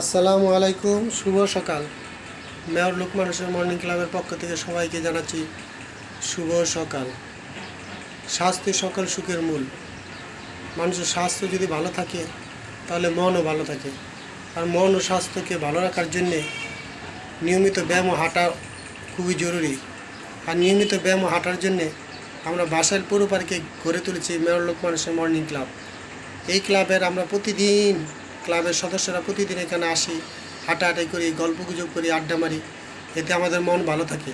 আসসালামু আলাইকুম, শুভ সকাল। মেয়র লোকমান হোসেন মর্নিং ক্লাবের পক্ষ থেকে সবাইকে জানাচ্ছি শুভ সকাল। স্বাস্থ্য সকল সুখের মূল। মানুষের স্বাস্থ্য যদি ভালো থাকে, তাহলে মনও ভালো থাকে। আর মন ও স্বাস্থ্যকে ভালো রাখার জন্যে নিয়মিত ব্যায়াম ও হাঁটা খুবই জরুরি। আর নিয়মিত ব্যায়াম ও হাঁটার জন্যে আমরা বাসার পৌর পার্কে গড়ে তুলেছি mayor Lokman Hossain morning club. এই ক্লাবের আমরা প্রতিদিন ক্লাবের সদস্যরা প্রতিদিন এখানে আসি, হাঁটাহাঁটি করি গল্প গুজব করি, আড্ডা মারি। এতে আমাদের মন ভালো থাকে।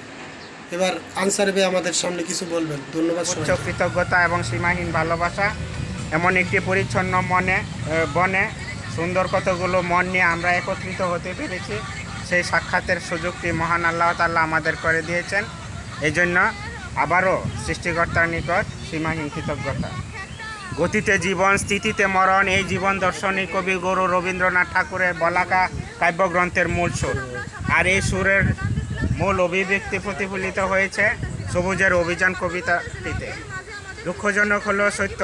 এবার আনসার বে আমাদের সামনে কিছু বলবেন। ধন্যবাদ উচ্চ কৃতজ্ঞতা এবং সীমাহীন ভালোবাসা। এমন একটি পরিচ্ছন্ন মনে বনে, সুন্দর কতগুলো মন নিয়ে আমরা একত্রিত হতে পেরেছি। সেই সাক্ষাতের সুযোগটি মহান আল্লাহ তাল্লাহ আমাদের করে দিয়েছেন। এই জন্য আবারও সৃষ্টিকর্তার নিকট সীমাহীন কৃতজ্ঞতা। গতিতে জীবন, স্থিতিতে মরণ, এই জীবন দর্শনী কবি গুরু রবীন্দ্রনাথ ঠাকুরের বলাকা কাব্যগ্রন্থের মূল সুর। আর এই সুরের মূল অভিব্যক্তি প্রতিফলিত হয়েছে সবুজের অভিযান কবিতাটিতে। দুঃখজনক হলেও সত্য,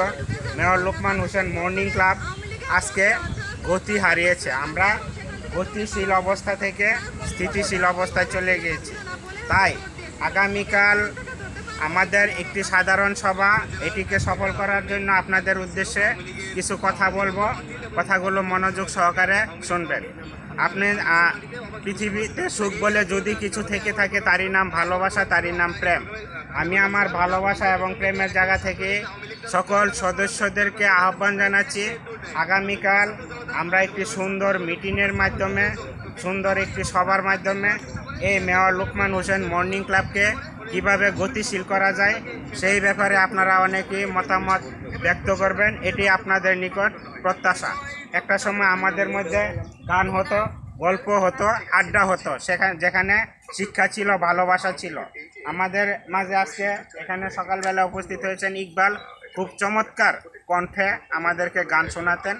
mayor Lokman Hossain morning club আজকে গতি হারিয়েছে। আমরা গতিশীল অবস্থা থেকে স্থিতিশীল অবস্থায় চলে গিয়েছি। তাই আগামীকাল আমাদের একটি সাধারণ সভা, এটিকে সফল করার জন্য আপনাদের উদ্দেশ্যে কিছু কথা বলব। কথাগুলো মনোযোগ সহকারে শুনবেন। আপনি পৃথিবীতে সুখ বলে যদি কিছু থেকে থাকে, তারই নাম ভালোবাসা, তারই নাম প্রেম। আমি আমার ভালোবাসা এবং প্রেমের জায়গা থেকে সকল সদস্যদেরকে আহ্বান জানাচ্ছি, আগামীকাল আমরা একটি সুন্দর মিটিংয়ের মাধ্যমে, সুন্দর একটি সভার মাধ্যমে এই মেয়র লুকমান হোসেন মর্নিং ক্লাবকে কীভাবে গতিশীল করা যায়, সেই ব্যাপারে আপনারা অনেকেই মতামত ব্যক্ত করবেন। এটি আপনাদের নিকট প্রত্যাশা। একটা সময় আমাদের মধ্যে গান হতো, গল্প হতো, আড্ডা হতো, সেখানে, যেখানে শিক্ষা ছিল, ভালোবাসা ছিল। আমাদের মাঝে আজকে এখানে সকালবেলা উপস্থিত হয়েছেন ইকবাল। খুব চমৎকার। কণ্ঠে আমাদেরকে গান শোনাতেন।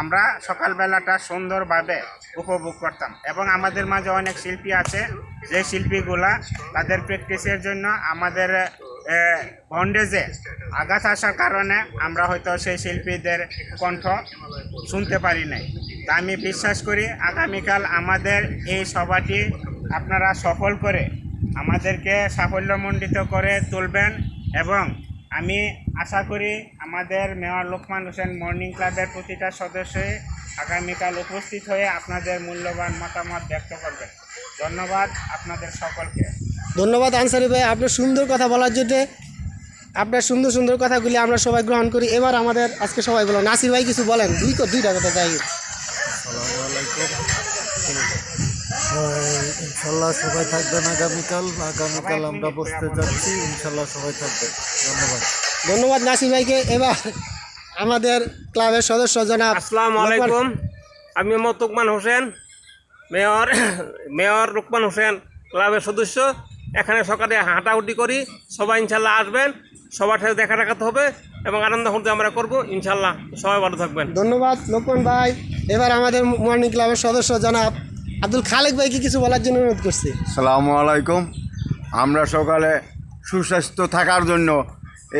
আমরা সকালবেলাটা সুন্দরভাবে উপভোগ করতাম এবং আমাদের মাঝে অনেক শিল্পী আছে। যে শিল্পীগুলা তাদের প্র্যাকটিসের জন্য আমাদের বন্ডেজে আঘাত আসার কারণে আমরা হয়তো সেই শিল্পীদের কণ্ঠ শুনতে পারি নাই। তা আমি বিশ্বাস করি আগামীকাল আমাদের এই সভাটি আপনারা সফল করে আমাদেরকে সাফল্যমণ্ডিত করে তুলবেন এবং আমি আশা করি আমাদের মেয়র লোকমান হোসেন মর্নিং ক্লাবের প্রতিটা সদস্যই আগামীকাল উপস্থিত হয়ে আপনাদের মূল্যবান মতামত ব্যক্ত করবেন। ধন্যবাদ আপনাদের সকলকে। ধন্যবাদ আনসারি ভাই আপনার সুন্দর কথা বলার জন্য। আপনার সুন্দর সুন্দর কথাগুলি আমরা সবাই গ্রহণ করি। এবার আমাদের আজকে সবাই বলো নাসির ভাই কিছু বলেন। দুই কো দুইটা কথা যাই ইনশাল্লাহ সবাই থাকবেন আগামীকাল। আগামীকাল আমরা বসতে যাচ্ছি। ইনশাল্লাহ সবাই থাকবেন। ধন্যবাদ। ধন্যবাদ নাসির ভাইকে। এবার আমাদের ক্লাবের সদস্য জনাব আসসালামু আলাইকুম। আমি মোহাম্মদ তুকমান হোসেন মেয়র মেয়র রুকমান হোসেন ক্লাবের সদস্য। এখানে সকালে হাঁটাহুটি করি। সবাই ইনশাল্লাহ আসবেন। সবার সাথে দেখা দেখাতে হবে এবং আনন্দ ফুর্তি আমরা করব। ইনশাল্লাহ সবাই ভালো থাকবেন। ধন্যবাদ লোকমান ভাই। এবার আমাদের মর্নিং ক্লাবের সদস্য জনাব আব্দুল খালেক ভাইকে কিছু বলার জন্য অনুরোধ করছি। সালামু আলাইকুম। আমরা সকালে সুস্বাস্থ্য থাকার জন্য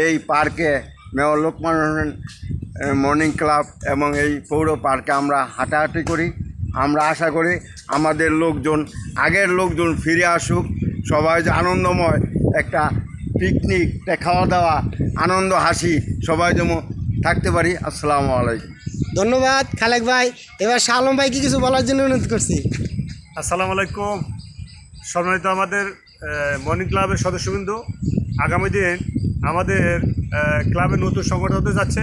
এই পার্কে mayor Lokman Hossain morning club এবং এই পৌর পার্কে আমরা হাঁটাহাঁটি করি। আমরা আশা করি আমাদের লোকজন আগের লোকজন ফিরে আসুক। সবাই যে আনন্দময় একটা পিকনিক একটা খাওয়া দাওয়া আনন্দ হাসি সবাই যেমন থাকতে পারি। আসসালামু আলাইকুম। ধন্যবাদ খালেক ভাই। এবার শালম ভাইকে কিছু বলার জন্য অনুরোধ করছি। আসসালামু আলাইকুম। সম্মানিত আমাদের মর্নিং ক্লাবের সদস্যবৃন্দ আগামী দিন আমাদের আহ, ক্লাবের নতুন সংগঠন হতে যাচ্ছে।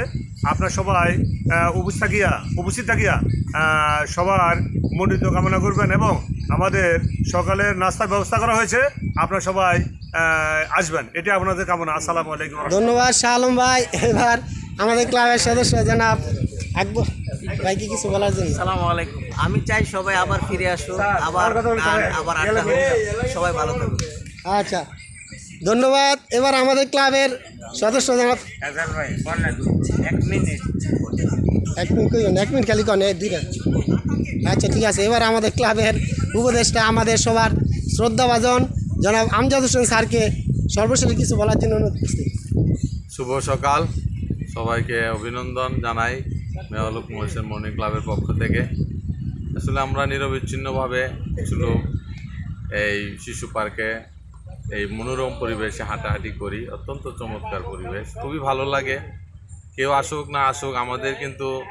আপনার সবাই উপস্থিত থাকিয়া উপস্থিত থাকিয়া সবার মনোনীত কামনা করবেন এবং আমাদের সকালের নাস্তার ব্যবস্থা করা হয়েছে। আপনারা সবাই আসবেন। এটি আপনাদের কামনা। আসসালামু আলাইকুম ধন্যবাদ শালম ভাই। এবার আমাদের ক্লাবের সদস্য জনাব আকবর। ভাইকে কিছু বলার জন্য? সালাম আলাইকুম। আমি চাই সবাই আবার ফিরে আসুক আবার আবার সবাই ভালো থাকুক। আচ্ছা। ধন্যবাদ। এবার আমাদের ক্লাবের সদস্য জনাব এক মিনিট। এক মিনিট কইবেন এক মিনিট খালি কন দুইটা। আচ্ছা ঠিক আছে। এবার আমাদের ক্লাবের উপদেষ্টা আমাদের সবার শ্রদ্ধাভাজন জনাব আমজাদ হোসেন স্যারকে সর্বশেষে কিছু বলার জন্য অনুরোধ করছি। শুভ সকাল। সবাইকে অভিনন্দন জানাই মেয়রলোক মহিষের মর্নিং ক্লাবের পক্ষ থেকে। আসলে আমরা নিরবিচ্ছিন্নভাবে ছিল এই শিশু পার্কে এই মনোরম পরিবেশে হাঁটাহাঁটি করি, অত্যন্ত চমৎকার পরিবেশ। খুবই ভালো লাগে। কেউ আসুক না আসুক, আমাদের কিন্তু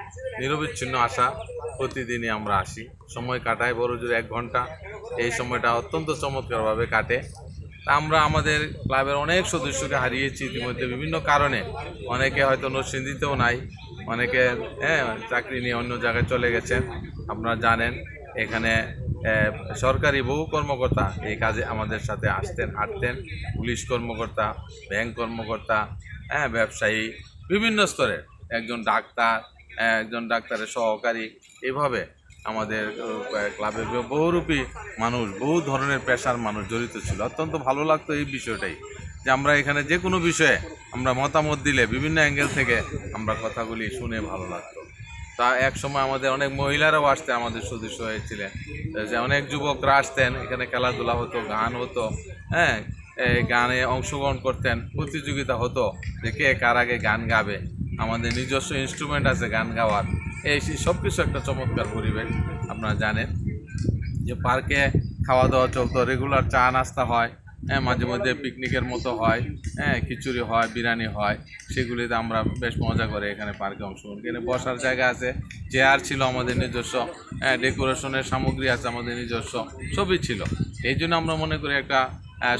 নিরবিচ্ছিন্ন আসা প্রতিদিনই আমরা আসি। সময় কাটায় বড় জোর এক ঘণ্টা। এই সময়টা অত্যন্ত চমৎকারভাবে কাটে। তা আমরা আমাদের ক্লাবের অনেক সদস্যকে হারিয়েছি ইতিমধ্যে বিভিন্ন কারণে। অনেকে হয়তো নরসিংদীতেও নাই, অনেকে হ্যাঁ চাকরি নিয়ে অন্য জায়গায় চলে গেছেন। আপনারা জানেন, এখানে সরকারি বহু কর্মকর্তা এই কাজে আমাদের সাথে আসতেন, হাঁটতেন। পুলিশ কর্মকর্তা, ব্যাংক কর্মকর্তা হ্যাঁ ব্যবসায়ী, বিভিন্ন স্তরের। একজন ডাক্তার একজন ডাক্তারের সহকারী, এভাবে আমাদের ক্লাবে বহুরূপী মানুষ, বহু ধরনের পেশার মানুষ জড়িত ছিল। অত্যন্ত ভালো লাগতো এই বিষয়টাই, যে আমরা এখানে যে কোনো বিষয়ে আমরা মতামত দিলে, বিভিন্ন অ্যাঙ্গেল থেকে আমরা কথাগুলি শুনে ভালো লাগতো। তা এক সময় আমাদের অনেক মহিলারাও আসতে আমাদের সদস্য হয়েছিলেন। যে অনেক যুবকরা আসতেন, এখানে খেলাধুলা হতো, গান হতো হ্যাঁ এই গানে অংশগ্রহণ করতেন, প্রতিযোগিতা হতো, যে কে কার আগে গান গাবে। আমাদের নিজস্ব ইনস্ট্রুমেন্ট আছে গান গাওয়ার। এই সব কিছু একটা চমৎকার পরিবেশ, আপনারা জানেন। যে পার্কে খাওয়া দাওয়া চলতো রেগুলার চা নাস্তা হয় হ্যাঁ মাঝে মধ্যে পিকনিকের মতো হয়। হ্যাঁ খিচুড়ি হয় বিরিয়ানি হয় সেগুলিতে আমরা বেশ মজা করে এখানে পার্কে অংশগ্রহণ করি। বসার জায়গা আছে চেয়ার ছিল আমাদের নিজস্ব হ্যাঁ ডেকোরেশনের সামগ্রী আছে আমাদের নিজস্ব সবই ছিল। এই জন্য আমরা মনে করি একটা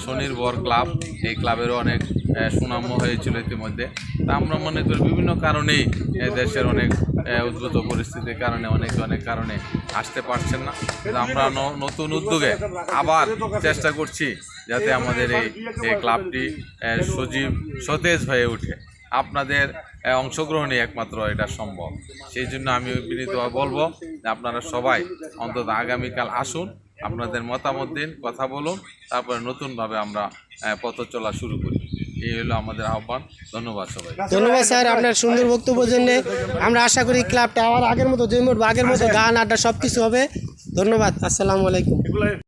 স্বনির্ভর ক্লাব এই ক্লাবেরও অনেক আহ, সুনাম হয়েছিল ইতিমধ্যে। তা আমরা মনে করি বিভিন্ন কারণেই দেশের অনেক উদ্ভূত পরিস্থিতির কারণে, অনেক অনেক কারণে আসতে পারছেন না। আমরা নতুন উদ্যোগে আবার চেষ্টা করছি যাতে আমাদের এই ক্লাবটি সজীব, সতেজ হয়ে ওঠে। আপনাদের অংশগ্রহণই একমাত্র এটা সম্ভব। সেই জন্য আমি বিনীতভাবে বলব যে আপনারা সবাই অন্তত আগামীকাল আসুন, আপনাদের মতামত দিন, কথা বলুন, তারপরে নতুনভাবে আমরা পথ চলা শুরু করি। এই হলো আমাদের আহ্বান। ধন্যবাদ সবাই ধন্যবাদ স্যার আপনার সুন্দর বক্তব্যের জন্য। আমরা আশা করি ক্লাবটা আবার আগের মতো জমে উঠবে আগের মতো গান আড্ডা সব কিছু হবে। ধন্যবাদ আসসালামু আলাইকুম।